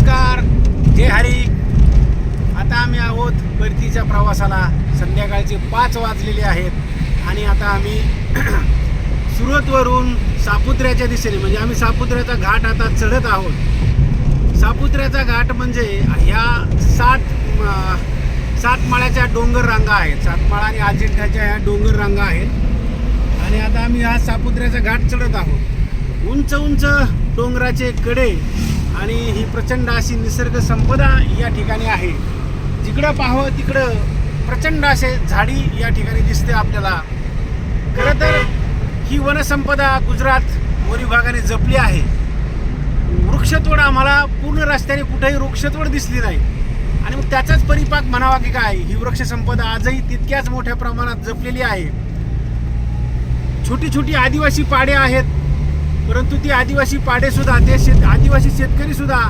नमस्कार जय हरी. आता आम्ही आहोत परतीच्या प्रवासाला. संध्याकाळचे पाच वाजलेले आहेत आणि आता आम्ही सुरतवरून सापुत्र्याच्या दिशेने म्हणजे आम्ही सापुत्र्याचा घाट आता चढत आहोत. सापुत्र्याचा घाट म्हणजे ह्या सात सातमाळ्याच्या डोंगर रांगा आहेत. सातमाळा आणि अजिंठ्याच्या ह्या डोंगर रांगा आहेत. आणि आता आम्ही हा सापुत्र्याचा घाट चढत आहोत. उंच उंच डोंगराचे कडे आणि ही प्रचंड अशी निसर्ग संपदा या ठिकाणी आहे. जिकडं पाहावं तिकडं प्रचंड असे झाडी या ठिकाणी दिसते आपल्याला. खरं तर ही वनसंपदा गुजरात वन विभागाने जपली आहे. वृक्षतोड आम्हाला पूर्ण रस्त्याने कुठेही वृक्षतोड दिसली नाही. आणि मग त्याचाच परिपाक म्हणावा की काय? ही वृक्षसंपदा आजही तितक्याच मोठ्या प्रमाणात जपलेली आहे. छोटी छोटी आदिवासी पाडे आहेत. परंतु ती आदिवासी पाडेसुद्धा ते शेत आदिवासी शेतकरीसुद्धा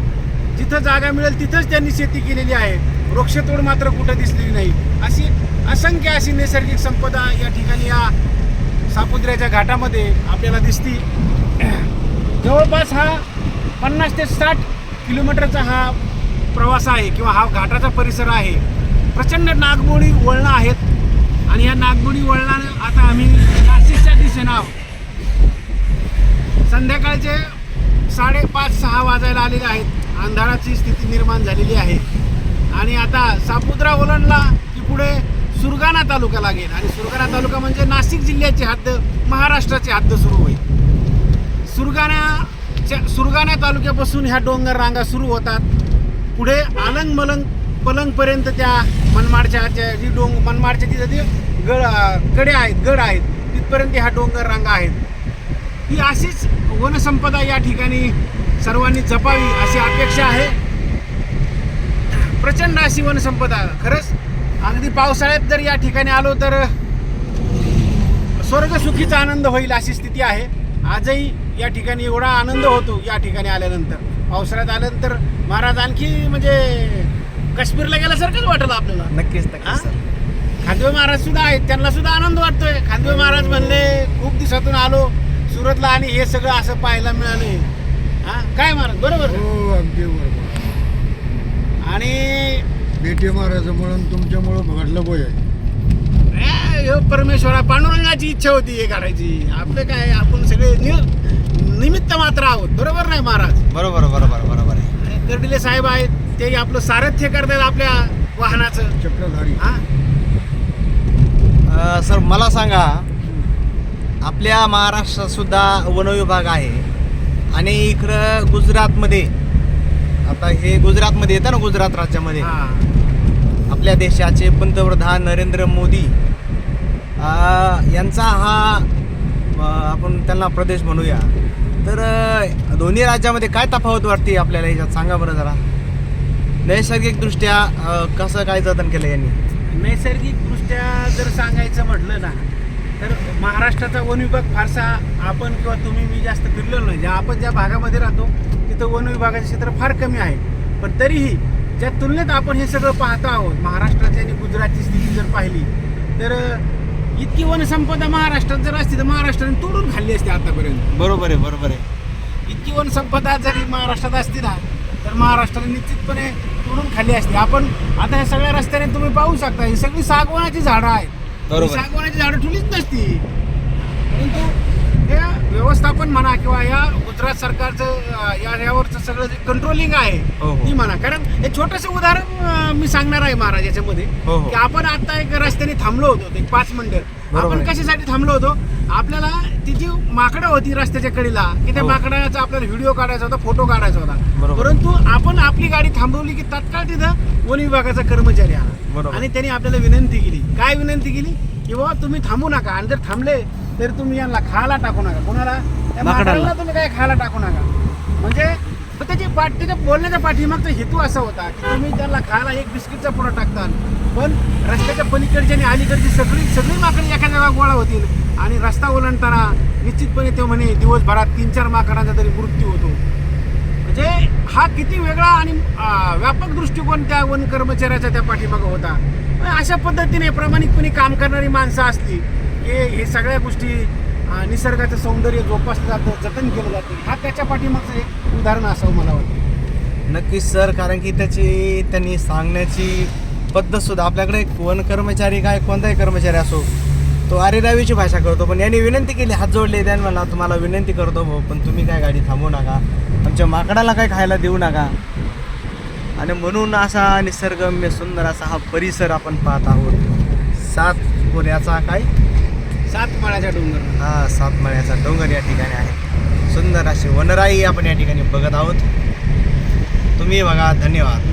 जिथं जागा मिळेल तिथंच त्यांनी शेती केलेली आहे. वृक्षतोड मात्र कुठं दिसलेली नाही. अशी असंख्य अशी नैसर्गिक संपदा या ठिकाणी या सापुत्र्याच्या घाटामध्ये आपल्याला दिसती. जवळपास हा पन्नास ते साठ किलोमीटरचा हा प्रवास आहे किंवा हा घाटाचा परिसर आहे. प्रचंड नागमोडी वळणं आहेत. आणि या नागमोडी वळणानं आता आम्ही नाशिकच्या दिशेनं आहोत. संध्याकाळचे साडेपाच सहा वाजायला आलेले आहेत. अंधाराची स्थिती निर्माण झालेली आहे. आणि आता सापुत्रा ओलांडला की पुढे सुरगाणा तालुका लागेल आणि सुरगाणा तालुका म्हणजे नाशिक जिल्ह्याची हद्द महाराष्ट्राची हद्द सुरू होईल. सुरगाण्याच्या सुरगाणा तालुक्यापासून ह्या डोंगर रांगा सुरू होतात. पुढे आलंग मलंग पलंगपर्यंत त्या मनमाडच्या जी डोंग मनमाडच्या तिथं ते गडकडे आहेत गड आहेत तिथपर्यंत ह्या डोंगर रांगा आहेत. ही अशीच वनसंपदा या ठिकाणी सर्वांनी जपावी अशी अपेक्षा आहे. प्रचंड अशी वनसंपदा. खरंच अगदी पावसाळ्यात जर या ठिकाणी आलो तर स्वर्गसुखीचा आनंद होईल अशी स्थिती आहे. आजही या ठिकाणी एवढा आनंद होतो या ठिकाणी आल्यानंतर. पावसाळ्यात आल्यानंतर महाराज आणखी म्हणजे काश्मीरला गेल्यासारखंच वाटलं आपल्याला. नक्कीच खांदवे महाराज सुद्धा आहेत त्यांना सुद्धा आनंद वाटतोय. खांदवे महाराज म्हणले खूप दिवसातून आलो. सुरतला आणि हे सगळं असं पाहायला मिळालंय हा. काय महाराज? बरोबर? हो अगदी बरोबर. आणि बेटे महाराजामुळं तुमच्यामुळं घडलं बोय ए, ह्यो परमेश्वरा पांडुरंगाची इच्छा होती हे काढायची. आपलं काय आपण सगळे नि- निमित्त मात्र आहोत. बरोबर नाही महाराज? बरोबर बरोबर बरोबर आहे. आणि कर्डिले साहेब आहेत ते आपलं सारथ्य करतात आपल्या वाहनाचं. चक्रधारी. हा? अं, सर मला सांगा आपल्या महाराष्ट्रात सुद्धा वनविभाग आहे. आणि इकडं गुजरातमध्ये आता हे गुजरातमध्ये येतं ना गुजरात राज्यामध्ये? हा. आपल्या देशाचे पंतप्रधान नरेंद्र मोदी यांचा हा आपण त्यांना प्रदेश म्हणूया. तर दोन्ही राज्यामध्ये काय तफावत वाटते आपल्याला याच्यात? सांगा बरं जरा. नैसर्गिकदृष्ट्या कसं काय जतन केलं यांनी? नैसर्गिकदृष्ट्या जर सांगायचं म्हटलं ना तर महाराष्ट्राचा वन विभाग फारसा आपण किंवा तुम्ही मी जास्त फिरलेलो नाही. ज्या आपण ज्या भागामध्ये राहतो तिथं वन विभागाचे क्षेत्र फार कमी आहे. पण तरीही ज्या तुलनेत आपण हे सगळं पाहतो आहोत महाराष्ट्राची आणि गुजरातची स्थिती जर पाहिली तर इतकी वनसंपदा महाराष्ट्रात जर असती तर महाराष्ट्राने तोडून खाल्ली असते आतापर्यंत. बरोबर आहे बरोबर आहे. इतकी वनसंपदा जरी महाराष्ट्रात असती ना तर महाराष्ट्राने निश्चितपणे तोडून खाल्ली असते. आपण आता ह्या सगळ्या रस्त्याने तुम्ही पाहू शकता ही सगळी सागवानाची झाडं आहेत. बरोबर. सागवानाची झाडं ठुलीच नसती परंतु हे व्यवस्थापन म्हणा किंवा या गुजरात सरकारचं या यावरचं सगळं जे कंट्रोलिंग आहे हो, हो. ती म्हणा कारण हे छोटंसं उदाहरण अं, मी सांगणार आहे महाराज याच्यामध्ये हो, हो. की आपण आता एक रस्त्याने थांबलो होतो एक पाच मिनिटं बरोबर आपण. कशासाठी थांबलो होतो आपल्याला ती जी माकडं होती रस्त्याच्या कडेला की त्या हो. माकडाचा आपल्याला व्हिडिओ काढायचा होता फोटो काढायचा होता. परंतु आपण आपली गाडी थांबवली की तात्काळ तिथं वन विभागाचा कर्मचारी आला. आणि त्यांनी आपल्याला विनंती केली काय विनंती केली की बाबा तुम्ही थांबू नका आणि जर थांबले तर तुम्ही यांना खायला टाकू नका कोणाला त्या माकडाला. माकडाला तुम्ही काय खायला टाकू नका म्हणजे तर त्याची पाठ त्याच्या बोलण्याच्या पाठीमागचा हेतू असा होता की तुम्ही त्याला खायला एक बिस्किटचा पुरा टाकताल पण रस्त्याच्या पलीकडची आणि अलीकडची सगळी सगळी माकडे एका जागा गोळा होतील. आणि रस्ता ओलांडताना निश्चितपणे ते म्हणे दिवसभरात तीन चार माकडांचा तरी मृत्यू होतो. म्हणजे हा किती वेगळा आणि व्यापक दृष्टिकोन त्या वन कर्मचाऱ्याचा त्या पाठीमागं होता. अशा पद्धतीने प्रामाणिकपणे काम करणारी माणसं असली की हे सगळ्या गोष्टी निसर्गाचं सौंदर्य जोपासलं जातं जतन केलं जातं. हा त्याच्या पाठीमागचं एक उदाहरण असावं मला वाटतं. नक्कीच सर कारण की त्याची त्यांनी सांगण्याची पद्धत सुद्धा आपल्याकडे वन कर्मचारी काय कोणताही कर्मचारी असो तो आरेरावीची भाषा करतो. पण यांनी विनंती केली हात जोडले त्याने मला तुम्हाला विनंती करतो भाऊ पण तुम्ही काय गाडी थांबवू नका आमच्या माकडाला काय खायला देऊ नका. आणि म्हणून असा निसर्गम्य सुंदर असा हा परिसर आपण पाहत आहोत. सात कोऱ्याचा काय सातमाळ्याचा डोंगर हा सातमाळ्याचा डोंगर या ठिकाणी आहे. सुंदर अशी वनराई आपण या ठिकाणी बघत आहोत. तुम्ही बघा धन्यवाद.